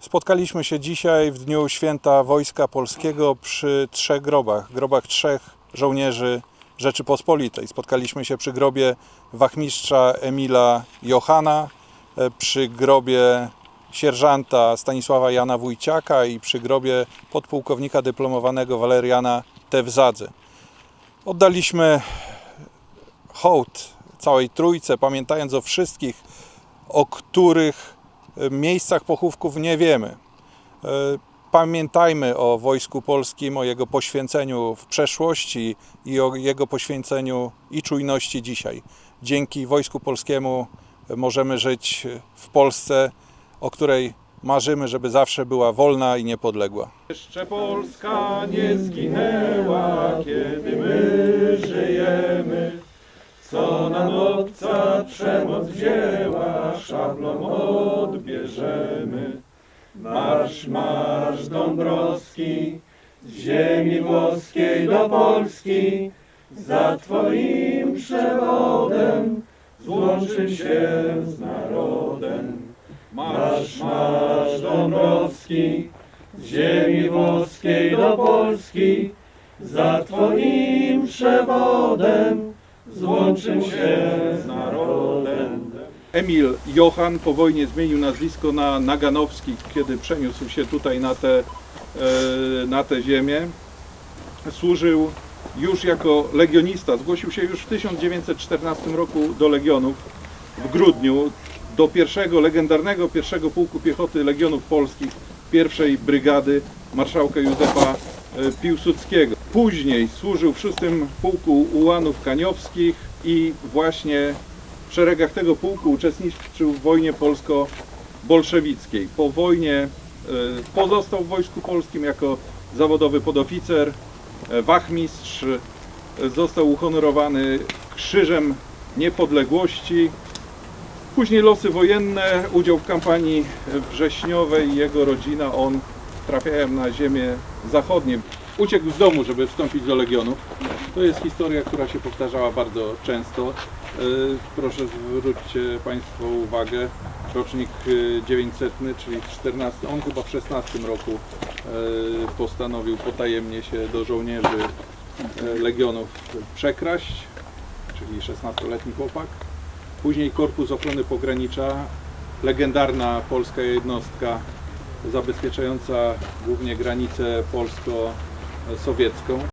Spotkaliśmy się dzisiaj w dniu święta Wojska Polskiego przy trzech grobach, grobach trzech żołnierzy Rzeczypospolitej. Spotkaliśmy się przy grobie wachmistrza Emila Johana, e, przy grobie sierżanta Stanisława Jana Wójciaka i przy grobie podpułkownika dyplomowanego Waleriana Tewzadze. Oddaliśmy hołd całej trójce, pamiętając o wszystkich, o których e, miejscach pochówków nie wiemy. E, Pamiętajmy o Wojsku Polskim, o jego poświęceniu w przeszłości i o jego poświęceniu i czujności dzisiaj. Dzięki Wojsku Polskiemu e, możemy żyć w Polsce, o której marzymy, żeby zawsze była wolna i niepodległa. Jeszcze Polska nie zginęła, kiedy my żyjemy. Co nam obca przemoc wzięła, szablą odbierzemy. Marsz, marsz Dąbrowski, z ziemi włoskiej do Polski, za Twoim przewodem złączyć się z narodem. Marsz, marsz Dąbrowski, z ziemi włoskiej do Polski, za Twoim przewodem się z narodem. Emil Johan po wojnie zmienił nazwisko na Naganowski, kiedy przeniósł się tutaj na te, e, na tę ziemię. Służył już jako legionista. Zgłosił się już w 1914 roku do Legionów w grudniu do pierwszego, legendarnego pierwszego pułku piechoty Legionów Polskich pierwszej brygady marszałka Józefa e, Piłsudskiego. Później służył w szóstym pułku ułanów kaniowskich i właśnie w szeregach tego pułku uczestniczył w wojnie polsko-bolszewickiej. Po wojnie e, pozostał w Wojsku Polskim jako zawodowy podoficer, e, wachmistrz, e, został uhonorowany Krzyżem Niepodległości. Później losy wojenne, udział w kampanii wrześniowej, jego rodzina, on trafiają na ziemię zachodnie. Uciekł z domu, żeby wstąpić do Legionów. To jest historia, która się powtarzała bardzo często. E, Proszę zwróćcie Państwo uwagę, rocznik e, 900, czyli w 14, on chyba w 16 roku e, postanowił potajemnie się do żołnierzy e, Legionów przekraść, czyli 16-letni chłopak. Później Korpus Ochrony Pogranicza, legendarna polska jednostka zabezpieczająca głównie granicę polsko-sowiecką.